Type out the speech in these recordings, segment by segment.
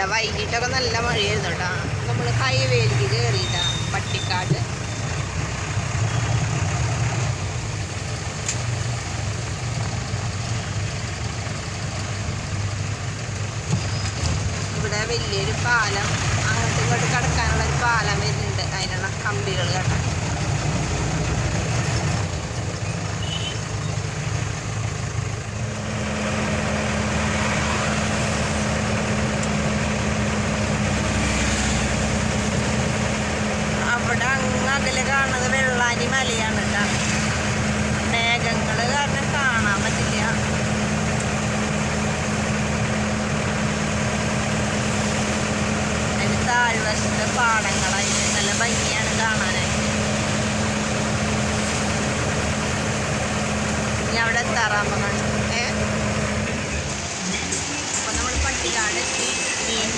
നല്ല വൈകിട്ടൊക്കെ നല്ല മഴയായിരുന്നു കേട്ടോ. നമ്മൾ ഹൈവേയിലേക്ക് കയറിയിട്ടാ പട്ടിക്കാട്. ഇവിടെ വലിയൊരു പാലം അങ്ങോട്ട് ഇങ്ങോട്ട് കിടക്കാനുള്ള ഒരു പാലം വരുന്നുണ്ട്. അതിനുള്ള കമ്പികൾ കേട്ടോ അവിടെ അകലെ കാണുന്നത് വെള്ളാനി മലയാണ് കേട്ടോ. മേഘങ്ങൾ കാരണം കാണാൻ പറ്റില്ല. അതിന് താഴ്വശത്തെ പാടങ്ങളായിട്ട് നല്ല ഭംഗിയാണ് കാണാനായിട്ട്. ഇനി അവിടെ എത്താറാകുമ്പോൾ കാണും അപ്പൊ നമ്മൾ പട്ടികാട് എത്തി. മീൻ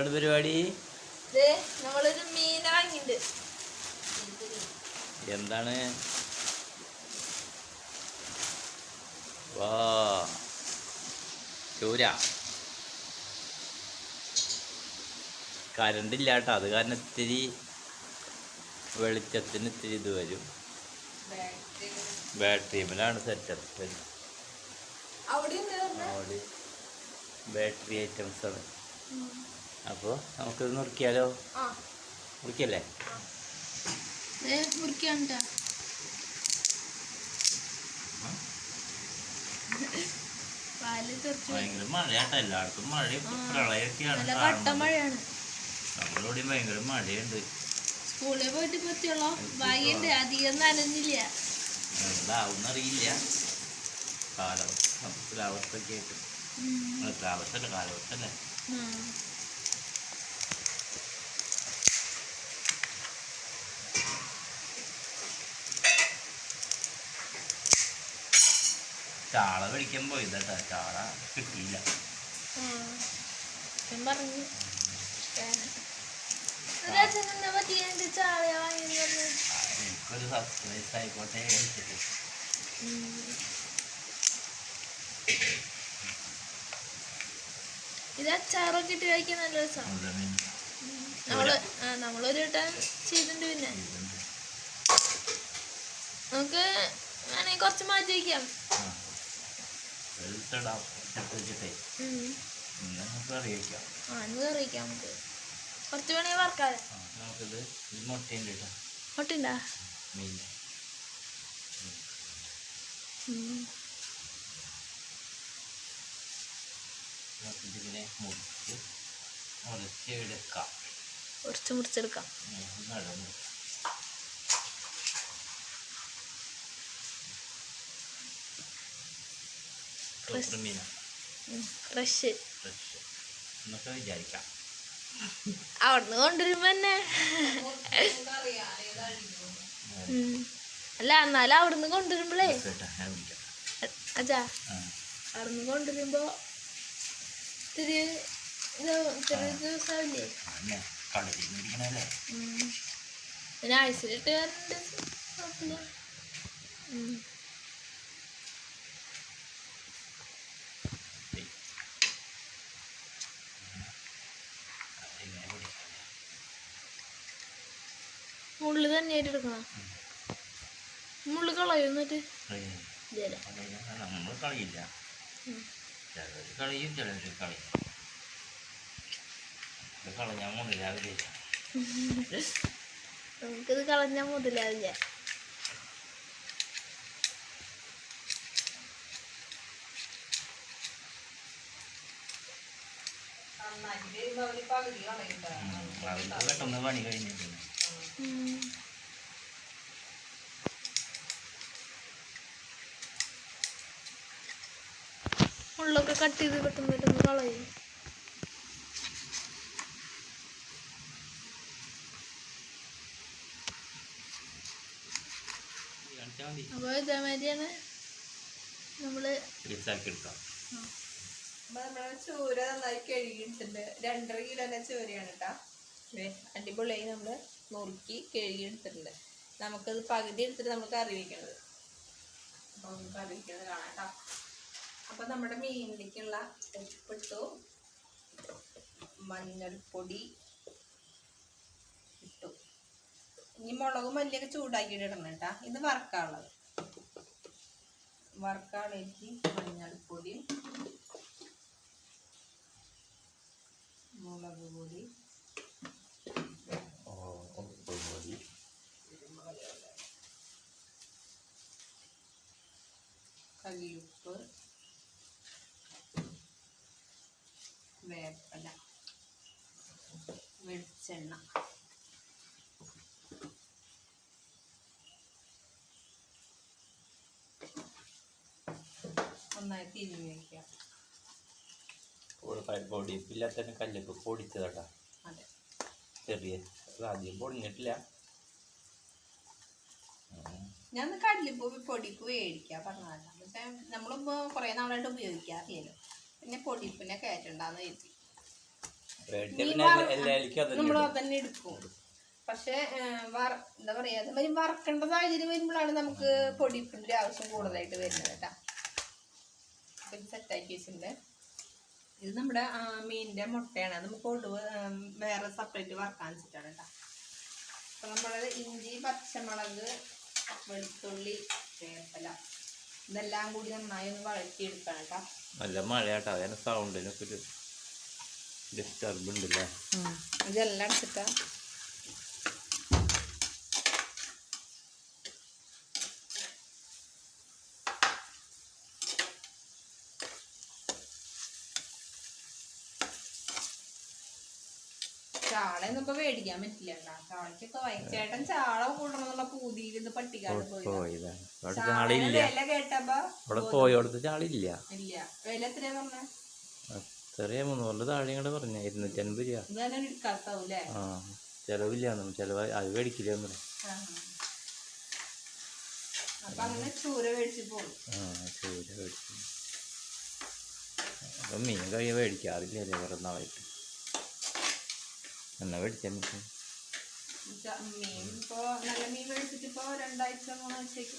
എന്തൊട്ടാണ് പരിപാടി? നമ്മളൊരു മീൻ വാങ്ങിണ്ട് എന്താണ്? വാ ചൂര. കറണ്ട് ഇല്ല കേട്ടോ അത് കാരണം ഇത്തിരി വെളിച്ചത്തിന് ഇത്തിരി ഇത് വരും. ബാറ്ററിയിലാണ് സെറ്റപ്പ് അവിടെ ബാറ്ററി ഐറ്റംസ് ആണ്. അപ്പോൾ നമുക്കിത് നുറുക്കിയാലോ ആ. മുറിക്കല്ലേ? മുറിക്കാണ്ട ഭയങ്കര മഴയാട്ടോ എല്ലായിടത്തും മഴയും ആ. പ്രളയൊക്കെയാണ് നമ്മളിവിടെ ഭയങ്കര മഴയുണ്ട്. സ്കൂളിൽ പോയിട്ട് പറ്റിയുള്ളൂ? ഭാഗ്യണ്ട് അധികം നനഞ്ഞില്ല. എന്താവുന്നറിയില്ല. കാലാവസ്ഥ കാലാവസ്ഥയൊക്കെ ആയിട്ട്. അല്ല, കാലാവസ്ഥ അല്ല കാലാവസ്ഥ അല്ലേ ചാള പിടിക്കാൻ പോയതാട്ടാ ചാള കിട്ടിയില്ല. എനിക്കൊരു സർപ്രൈസ് ആയിക്കോട്ടെ വെച്ചിട്ട് ഇത് അച്ചാറൊക്കെ ഇട്ട് കഴിക്കാൻ നല്ല രസമാണ് അതുതന്നെ നമ്മൾ ആ, നമ്മളൊരു വട്ടം ചെയ്തിട്ടുണ്ട് പിന്നെ. നമുക്ക് വേണമെങ്കിൽ കുറച്ച് മാറ്റി വയ്ക്കാം. ആ. എടുത്ത് വെച്ചിട്ടേ. ഉം. ഇന്ന് നമുക്ക് കറി വയ്ക്കാം ആ ഇന്ന് കറി വയ്ക്കാം നമുക്ക്. കുറച്ച് വേണമെങ്കിൽ വറക്കാതെ ആ, നമുക്കിത് ഇത് മുട്ടയുണ്ട് കേട്ടോ മുട്ടുണ്ടാ മീൻ. നമുക്കിതിങ്ങനെ മുറിച്ച് മുറിച്ചെടുക്കാം. കുറച്ച് മുറിച്ചെടുക്കാം. നടന്നു. സൂപ്പർ മീനാണ് ഫ്രഷ് ഫ്രഷ് എന്നൊക്കെ വിചാരിക്കാം. അവിടുന്ന് കൊണ്ടുവരുമ്പോ തന്നെ. അല്ല എന്നാലും അവിടുന്ന് കൊണ്ടുവരുമ്പോഴേ വിളിക്കാം. അച്ഛാ അവിടുന്ന് കൊണ്ടുവരുമ്പോ ഇത്തിരി ഇത് ഇത്തിരി ദിവസമില്ലേ പിന്നെ കണ്ട് കുഴപ്പമില്ല തന്നെയായിട്ട് എടുക്കണ മുള്ളു കളയും ചിലവർ കളയും. മുതലാവില്ല? നമുക്കിത് കളഞ്ഞാൽ പെട്ടെന്ന് പണി കഴിഞ്ഞിട്ടുണ്ട്. മുള്ളൊക്കെ കട്ട് ചെയ്ത് പെട്ടെന്ന് പെട്ടെന്ന് കളയും. അപ്പൊ അപ്പോൾ ഇതേമാതിരിയാണ് നമ്മൾ നമ്മളെ ചൂര നന്നായി കഴുകിയിട്ടുണ്ട്. രണ്ടര കിലോന്റെ ചൂരയാണ് കേട്ടാ അടിപൊളിയായി നമ്മൾ നുറുക്കി കഴുകിയെടുത്തിട്ടുണ്ട്. നമുക്കത് പകുതി എടുത്തിട്ട് നമുക്ക് കറി വെക്കണത്. അപ്പൊ നമുക്ക് കറി വെക്കുന്നത് കാണാം കേട്ടോ അപ്പൊ നമ്മുടെ മീനിലേക്കുള്ള ഉപ്പിട്ടു. മഞ്ഞൾപ്പൊടി ഇട്ടു. ഇനി മുളകും മല്ലിയൊക്കെ ചൂടാക്കിയിട്ട് ഇടണം കേട്ടാ. ഇത് വറക്കാനുള്ളത്. വറക്കാളേക്ക് മഞ്ഞൾപ്പൊടി മുളക് പൊടി കല്ലുപ്പ് വേപ്പല വെളിച്ചെണ്ണ നന്നായി തിരിഞ്ഞു വയ്ക്കുക പൊടിപ്പില്ലാത്ത കല്ലിപ്പ് പൊടിച്ചതാട്ടാ. അതെ. ചെറിയ ആദ്യം പൊടിഞ്ഞിട്ടില്ല. ഞാൻ കല്ലിപ്പ് പൊടിപ്പ് മേടിക്കുക പറഞ്ഞതല്ല പക്ഷെ നമ്മളിപ്പോൾ കുറേ നാളായിട്ട് ഉപയോഗിക്കാറില്ലല്ലോ. പിന്നെ പൊടിപ്പിനെ കയറ്റണ്ടെന്ന് കരുതി മേടിച്ച മീൻ പിന്നെ വറ- എല്ലാവർക്കും അത് നമ്മൾ തന്നെ എടുക്കും. പക്ഷേ വറ എന്താ പറയാ അതേമാതിരി വറക്കേണ്ട സാഹചര്യം വരുമ്പോഴാണ് നമുക്ക് പൊടിപ്പിന്റെ ആവശ്യം കൂടുതലായിട്ട് വരുന്നത് കേട്ടോ. അപ്പൊ ഇത് സെറ്റാക്കി വെച്ചിട്ടുണ്ട്. ഇത് നമ്മുടെ ആ, മീനിന്റെ മുട്ടയാണ്. നമുക്ക് ഒടുവ് വേറെ സെപ്പറേറ്റ് വറക്കാൻ വെച്ചിട്ടാണ് കേട്ടോ. അപ്പൊ നമ്മൾ ഇഞ്ചി പച്ചമുളക് വെളുത്തുള്ളി വേപ്പല ഇതെല്ലാം കൂടി നന്നായി ഒന്ന് വഴറ്റിയെടുക്കണം കേട്ടോ. നല്ല മഴയാട്ടോ. അതിന് സൗണ്ടിനൊക്കെ ഡിസ്റ്റർബ് ഉണ്ടല്ലേ ഇതെല്ലാം എടുത്തിട്ടാ. ചാളയൊന്നും ഇപ്പൊ മേടിക്കാൻ പറ്റില്ല ചാളക്കൊക്കെ വൈച്ചേട്ടൻ ചാള കൂടണം എന്നുള്ള പൂതിയിൽ ഇത് പട്ടിക്കാട് പോയി ചാളില്ല. വില കേട്ടപ്പോ ഇല്ല. വില എത്രയാ പറഞ്ഞ? ചെറിയ മുന്നൂറിന്റെ താഴെ ഇങ്ങോട്ട് പറഞ്ഞ രൂപ. ഇത് തന്നെ എടുക്കാത്താവൂലേ ആ ചിലവില്ല ചിലവ് അത് മേടിക്കില്ല അങ്ങനെ ചൂര മേടിച്ച് പോകും. ആ ചൂര മേടിച്ചു അപ്പം മീൻ കഴിയാൻ മേടിക്കാറില്ലല്ലേ കുറേ നാളായിട്ട് എന്നാ മേടിച്ചാൽ മീൻ? മീൻ ഇപ്പൊ നല്ല മീൻ മേടിച്ചിട്ട് ഇപ്പൊ രണ്ടാഴ്ച മൂന്നാഴ്ചയ്ക്ക്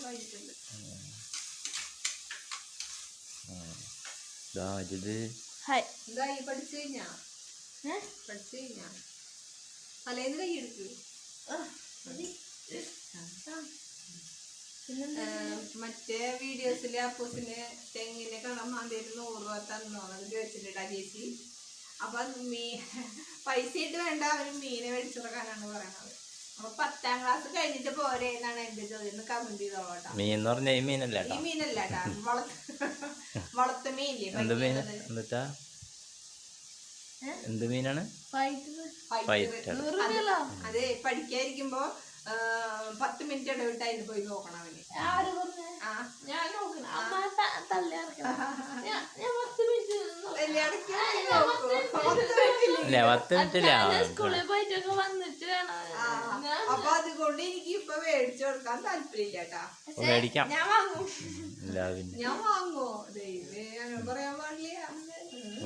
ഇതാ ഇത് ഹായ്. എന്താ ഈ പഠിച്ചു കഴിഞ്ഞാ? ഏ? പഠിച്ചു കഴിഞ്ഞാ? തലേന്ന് കൈ എടുക്ക്. മറ്റേ വീഡിയോസിലെ അപ്പൂസിന് തെങ്ങിനെ കാണാൻ മാന്തേര് നൂറ് രൂപ തന്നോന്നത് ചോദിച്ചിട്ടാ ചേച്ചി. അപ്പൊ മീ പൈസ ഇട്ട് വേണ്ട അവർ മീനെ മേടിച്ചിറക്കാനാണ് പറയണത്. പത്താം ക്ലാസ് കഴിഞ്ഞിട്ട് പോരെ എന്നാണ് എന്റെ ചോദ്യം. ഒന്ന് കമന്റ് ചെയ്തോളാം മീൻ എന്ന് പറഞ്ഞ ഈ മീനല്ല ഈ കേട്ടോ? മീനല്ല ട്ടാ. വളർത്ത വളർത്ത മീനില്ലേ? എന്ത് മീൻ എന്താ? എന്ത് മീനാണ്? അതെ പഠിക്കാതിരിക്കുമ്പോ പത്ത് മിനിറ്റ് ഇടവിട്ട് അതിന് പോയി നോക്കണം അവന്. ഞാൻ നോക്കണം. പത്ത് മിനിറ്റ് അതുകൊണ്ട് എനിക്ക് ഇപ്പൊ മേടിച്ചു കൊടുക്കാൻ താല്പര്യമില്ല കേട്ടാ. മേടിക്കാം. ഞാൻ വാങ്ങും. ഞാൻ വാങ്ങോ ദൈവേ അങ്ങനെ പറയാൻ പാടില്ല.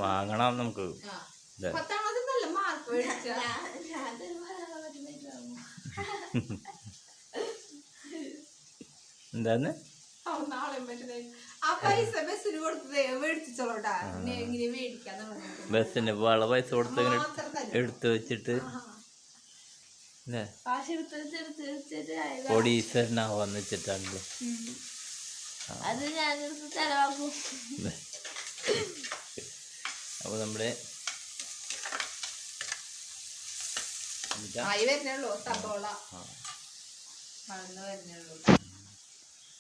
വാങ്ങണം നമുക്ക്. നല്ല മാർക്ക് മേടിച്ച. എന്താന്ന്? ബസ്സിന് പോകാനുള്ള പൈസ കൊടുത്ത് എടുത്ത് വെച്ചിട്ട്. വെച്ചിട്ടാണല്ലോ ഉം. അത് ചെലവാക്കും അപ്പോൾ നമ്മുടെ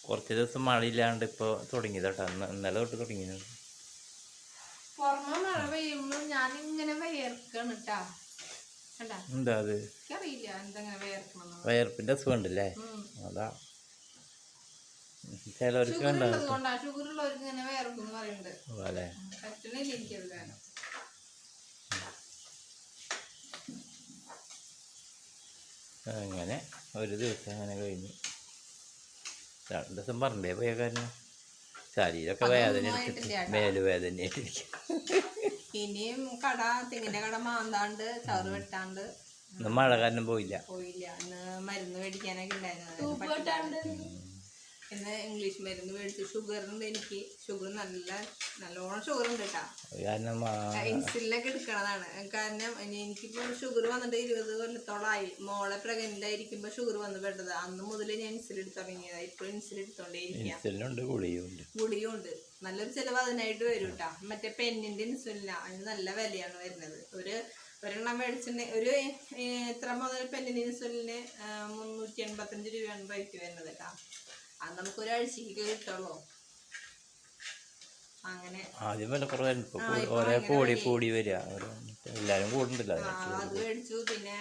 കുറച്ച് ദിവസം മഴയില്ലാണ്ട് ഇപ്പൊ തുടങ്ങിയതാട്ടോ. ഇന്ന് ഇന്നലെ തൊട്ട് തുടങ്ങിയത് പുറമെ മഴ പെയ്യുമ്പോൾ ഞാൻ ഇങ്ങനെ വിയർക്കാണ് കേട്ടാ എന്താ അത്. വയർപ്പിന്റെ അസുഖം ഉണ്ടല്ലേ അതാ. ചിലവർക്ക് അല്ലേ അങ്ങനെ ഒരു ദിവസം അങ്ങനെ കഴിഞ്ഞു. രണ്ട് ദിവസം പറഞ്ഞേ പോയ കാരണം ശരീരമൊക്കെ വേദന മേലുവേദനയായിട്ടിരിക്കും ഇനിയും കട തെങ്ങിന്റെ കട മാന്താണ്ട് ചവറ് വെട്ടാണ്ട്. മഴ കാരണം പോയില്ല. പോയില്ല. മരുന്ന് മേടിക്കാനൊക്കെ ഉണ്ടായിരുന്നു. ഇന്ന് ഇംഗ്ലീഷ് മരുന്ന് മേടിച്ചു ഷുഗർ ഉണ്ട് എനിക്ക് ഷുഗർ നല്ല നല്ലോണം ഷുഗർ ഉണ്ട് കേട്ടാ ഇൻസുലിനൊക്കെ എടുക്കണതാണ്. കാരണം എനിക്കിപ്പോ ഷുഗർ വന്നിട്ട് ഇരുപത് കൊല്ലത്തോളമായി മോളെ പ്രഗ്നന്റ് ആയിരിക്കുമ്പോ ഷുഗർ വന്ന് പെട്ടത്. അന്ന് മുതൽ ഞാൻ ഇൻസുലിൻ എടുത്തു തുടങ്ങിയതാ. ഇപ്പൊ ഇൻസുലിൻ എടുത്തോണ്ടേ ഗുളിയും ഉണ്ട് നല്ലൊരു ചിലവ് അതിനായിട്ട് വരും കേട്ടാ. മറ്റേ പെന്നിന്റെ ഇൻസുലിനാ. അതിന് നല്ല വിലയാണ് വരുന്നത്. ഒരു ഒരെണ്ണം മേടിച്ചിട്ട് ഒരു ഇത്ര മുതൽ പെന്നിന്റെ ഇൻസുലിന് മുന്നൂറ്റി എൺപത്തഞ്ച് രൂപയാണ് റേറ്റ് വരുന്നത് കേട്ടാ. അത് നമുക്ക് ഒരാഴ്ചക്ക് കിട്ടുള്ളൂ. അങ്ങനെ. ആദ്യം വില കുറവായിരുന്നു കൂടി കൂടി വരിക. എല്ലാരും കൂടുന്നുണ്ടല്ലോ ആ, അത് മേടിച്ചു. പിന്നെ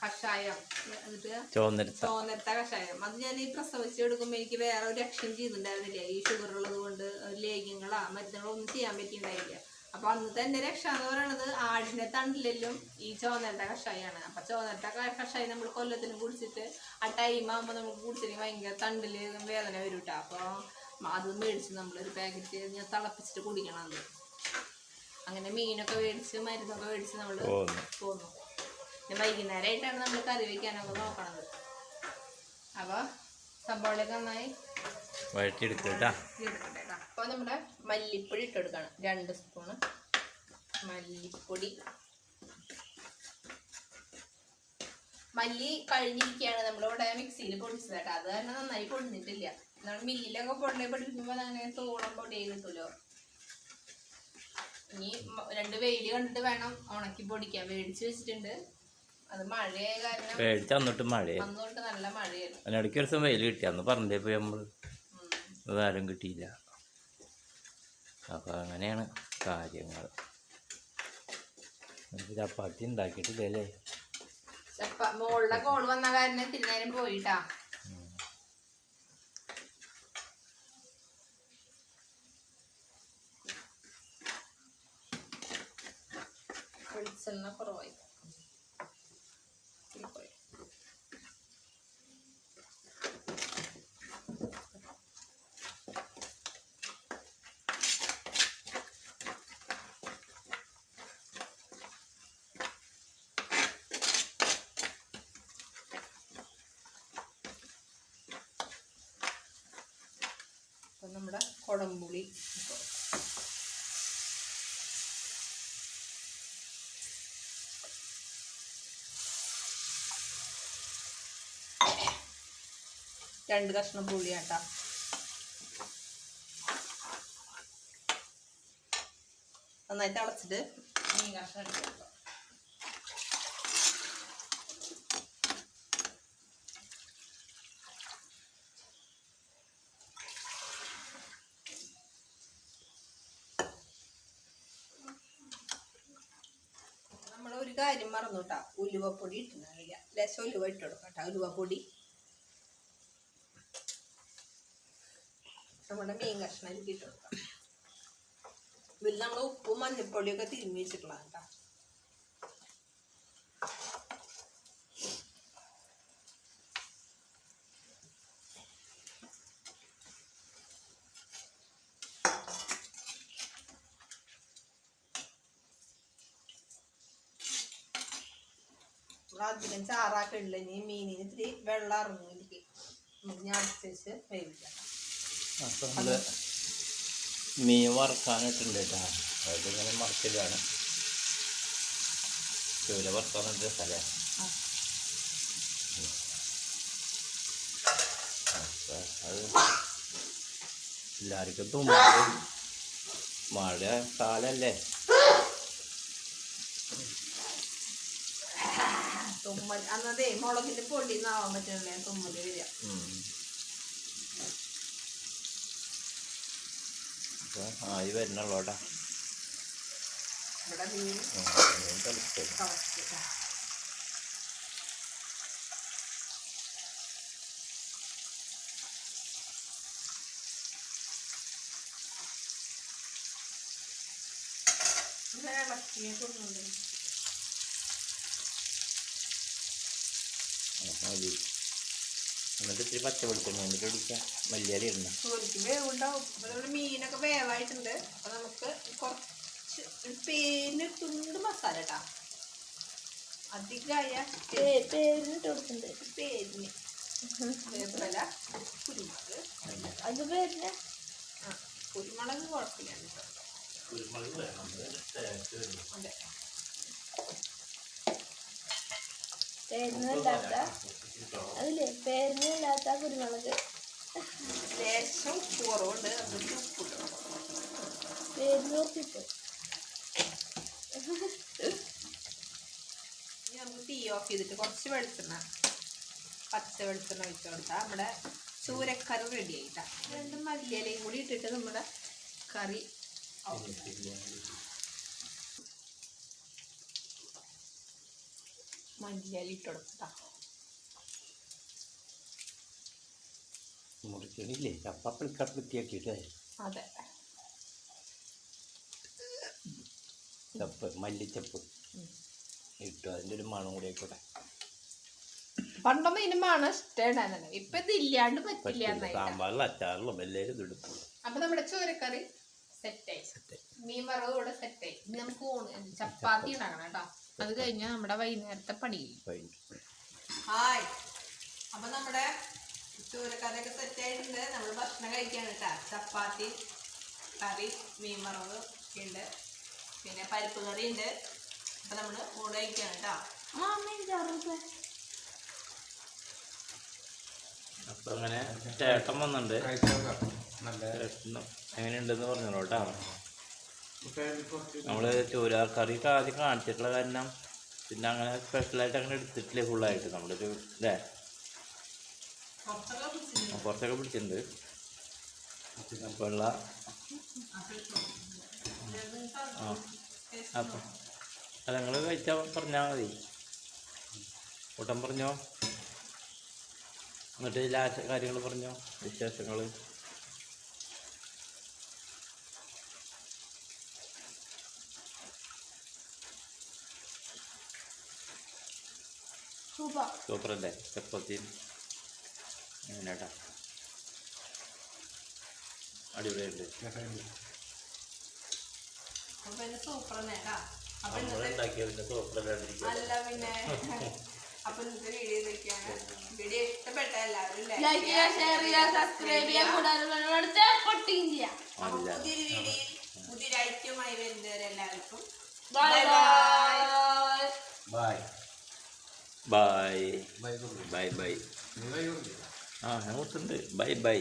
കഷായം. ചോന്നരത്ത കഷായം. അത് ഞാൻ ഈ പ്രസവിച്ച് എടുക്കുമ്പോൾ എനിക്ക് വേറെ ഒരു രക്ഷയും ചെയ്തിട്ടുണ്ടായിരുന്നില്ല ഈ ഷുഗർ ഉള്ളത് കൊണ്ട് ലേഖ്യങ്ങളാ മരുന്നുകളോ ഒന്നും ചെയ്യാൻ പറ്റിയിട്ടുണ്ടായില്ല. അപ്പൊ അന്നത്തെ എന്റെ രക്ഷ എന്ന് പറയുന്നത് ആടിന്റെ തണ്ടിലും ഈ ചോന്നരത്ത കഷായാണ്. അപ്പൊ ചോന്നരത്ത കഷായി നമ്മൾ കൊല്ലത്തിന് കുടിച്ചിട്ട് ആ ടൈം ആകുമ്പോ നമുക്ക് കുടിച്ചിട്ട് ഭയങ്കര തണ്ടിൽ വേദന വരും കേട്ടോ അപ്പൊ അത് മേടിച്ച് നമ്മളൊരു പാക്കറ്റ് ഞാൻ തിളപ്പിച്ചിട്ട് കുടിക്കണം അത് അങ്ങനെ മീനൊക്കെ മേടിച്ച് മരുന്നൊക്കെ മേടിച്ച് നമ്മൾ പോന്നു. പോന്നു. വൈകുന്നേരമായിട്ടാണ് നമ്മൾ കറി വയ്ക്കാനൊക്കെ നോക്കണത്. അപ്പോൾ സബോളയൊക്കെ നന്നായി വഴറ്റിയെടുക്കട്ടാ അപ്പോൾ നമ്മുടെ മല്ലിപ്പൊടി ഇട്ട് കൊടുക്കണം. രണ്ട് സ്പൂണ് മല്ലിപ്പൊടി. മല്ലി കഴിഞ്ഞിരിക്കുകയാണ്. നമ്മളിവിടെ മിക്സിയിൽ പൊടിച്ചത് കേട്ടോ. അത് തന്നെ നന്നായി പൊടിഞ്ഞിട്ടില്ല. നമ്മൾ മില്ലിലൊക്കെ പൊടി പൊടിക്കുമ്പോൾ അങ്ങനെ തോളം പൊടി കിട്ടുമല്ലോ ഇനി രണ്ട് വെയിൽ കണ്ടിട്ട് വേണം ഉണക്കി പൊടിക്കാൻ. മേടിച്ച് വെച്ചിട്ടുണ്ട്. അത് കാരണം അന്നിട്ട് നല്ല മഴയായിരുന്നു. അതിനിടയ്ക്ക് ഒരു ദിവസം വെയിൽ കിട്ടി. അന്ന് പറഞ്ഞേ പോയി നമ്മൾ. അതാരും കിട്ടിയില്ല. അപ്പോൾ അങ്ങനെയാണ് കാര്യങ്ങൾ. ചപ്പാത്തി ഉണ്ടാക്കിയിട്ടില്ലല്ലേ? മോളുടെ കോൾ വന്ന കാരണം തിന്നേരം നേരം പോയിട്ടാ. വെളിച്ചെണ്ണ കുറവായി. നമ്മുടെ കൊടംപുളി. രണ്ട് കഷ്ണം പുളിയാട്ടാ. നന്നായിട്ട് അളച്ചിട്ട് മീൻ കഷ്ണം ഇട്ട് കാര്യം മറന്നു കേട്ടാ ഉലുവപ്പൊടി ഇട്ടില്ല ലേശം ഉലുവ ഇട്ട് കൊടുക്കാം കേട്ടോ ഉലുവപ്പൊടി. നമ്മുടെ മീൻ കഷ്ണം ഇട്ട് കൊടുക്കാം. ഇതിൽ നമ്മൾ ഉപ്പും മഞ്ഞപ്പൊടിയൊക്കെ തിരുമ്മി വെച്ചിട്ടുള്ള അധികം ചാറാക്കില്ല ഇനി മീനിന് ഇത്തിരി വെള്ളം ഇറങ്ങിയിരിക്കും ഞാൻ വേവിക്കാം. മീൻ വറുക്കാനിട്ടുണ്ട് കേട്ടോ. അതിങ്ങനെ മറക്കലാണ് ചൂല വറുക്കാനുണ്ട് സ്ഥലം. എല്ലാവർക്കും തുമ്പ മഴ കാലല്ലേ. തുമ്മൽ. അന്നതേ മുളകിന്റെ പൊടി ഒന്നാവാൻ പറ്റില്ലേ തുമ്മൽ വരിക. ആയി വരുന്നുള്ളൂട്ടാ ഇവിടെ മീൻ തിളച്ചു തിളച്ചിട്ടാ ഇങ്ങനെ ഇളക്കിയിട്ടുണ്ട് മതി. എന്നിട്ട് ഇത്തിരി പച്ച വെളിച്ചെണ്ണ എന്നിട്ട് ഒടിക്കാം മല്ലിയാല ഇടണം. വേവുണ്ടാവും. നമ്മുടെ മീനൊക്കെ വേവായിട്ടുണ്ട്. അപ്പൊ നമുക്ക് കുറച്ച് പേരിന് തുണ്ട് മസാല ഇട്ടാ അധികമായ പേ- പേരിനിട്ട് കൊടുക്കുന്നുണ്ട് പേരിന്. വേപ്പില കുരുമുളക്. അത് പേരിന്? ആ കുരുമുളക് കുഴപ്പമില്ല. കുരുമുളക് വേണം. അതെ. പേരിനില്ലാത്ത അതില്ലേ പേരുന്നില്ലാത്ത കുരുമുളക്. ലേശം കുറവുണ്ട് അതിന് ഉപ്പിട്ടു. പേരിന് ഉറപ്പിട്ട് ഇനി നമുക്ക് തീ ഓഫ് ചെയ്തിട്ട് കുറച്ച് വെളിച്ചെണ്ണ പച്ച വെളിച്ചെണ്ണ ഒഴിച്ചു കൊടുത്താൽ നമ്മുടെ ചൂരക്കറി റെഡി ആയിട്ടാ. രണ്ട് മല്ലിയിലയും കൂടി ഇട്ടിട്ട് നമ്മുടെ കറി ആവും. മല്ലിയില ഇട്ട് അതെ. ചപ്പ് മല്ലിച്ചപ്പ്. ഇട്ടു അതിന്റെ ഒരു മണം കൂടി ആയിക്കോട്ടെ. പണ്ടൊന്നും ഇതിന് മണം ഇഷ്ടമുണ്ടായിരുന്നല്ലോ ഇപ്പൊ ഇത് ഇല്ലാണ്ട് പറ്റില്ല പറ്റില്ല. എന്നായിട്ടാ. സാമ്പാറിലും അച്ചാറിലും എല്ലാവരും ഇതെടുത്തു അപ്പൊ നമ്മുടെ ചോരക്കറി സെറ്റായി മീൻ വറവ് ഇവിടെ സെറ്റായി ഇനി നമുക്ക് ഊണ് ചപ്പാത്തി ഉണ്ടാക്കണം കേട്ടോ. അത് കഴിഞ്ഞാൽ നമ്മുടെ വൈകുന്നേരത്തെ പണി. ഹായ്. അപ്പൊ നമ്മുടെ ചൂരക്കറിയൊക്കെ സെറ്റ് ആയിട്ടുണ്ട്. നമ്മൾ ഭക്ഷണം കഴിക്കാണ് കേട്ടാ ചപ്പാത്തി കറി മീൻ വറവ് ഒക്കെ ഉണ്ട്. പിന്നെ പരിപ്പ് കറി ഉണ്ട്. അപ്പൊ നമ്മൾ കൂടെ കഴിക്കാണ് കേട്ടോ അപ്പൊ അങ്ങനെ ചേട്ടൻ വന്നിട്ടുണ്ട് എങ്ങനെയുണ്ടെന്ന് പറഞ്ഞോളൂ കേട്ടോ നമ്മൾ ചൂരാക്കറി കറിയൊക്കെ ആദ്യം കാണിച്ചിട്ടുള്ള കാരണം പിന്നെ അങ്ങനെ സ്പെഷ്യലായിട്ട് അങ്ങനെ എടുത്തിട്ടില്ല ഫുള്ളായിട്ട് നമ്മളൊരു ഇതേ. കുറച്ചൊക്കെ പിടിച്ചിട്ടുണ്ട്. വെള്ള. അപ്പം അത് നിങ്ങൾ കഴിച്ചാൽ പറഞ്ഞാൽ മതി. കൂട്ടം പറഞ്ഞോ. എന്നിട്ട് ലാസ്റ്റ് കാര്യങ്ങൾ പറഞ്ഞോ. വിശേഷങ്ങൾ സൂപ്പർ സൂപ്പറല്ലേ? ചെപ്പത്തി സൂപ്പർ തന്നെ കേട്ടാ? അപ്പൊ നമ്മൾ ഇന്നത്തെ ഉണ്ടാക്കിയതിന്റെ സൂപ്പറല്ലാണ്ടിരിക്കും അല്ല പിന്നെ. അപ്പൊ ഇന്നത്തെ വീഡിയോ ഇതൊക്കെയാണ്. വീഡിയോ ഇഷ്ടപ്പെട്ട എല്ലാവരും like ലൈക്ക് ചെയ്യുക ഷെയർ ചെയ്യുക സബ്സ്ക്രൈബ് ചെയ്യുക കൂടാതെ അടുത്ത പൊട്ടിയും ചെയ്യാം. അപ്പൊ അല്ല പുതിയൊരു വീഡിയോയിൽ പുതിയൊരു ഐറ്റമായി വരുന്നവരെ bye bye bye bye bye bye bye ആ ഞാൻ കൊടുത്തിട്ടുണ്ട് ബൈ ബൈ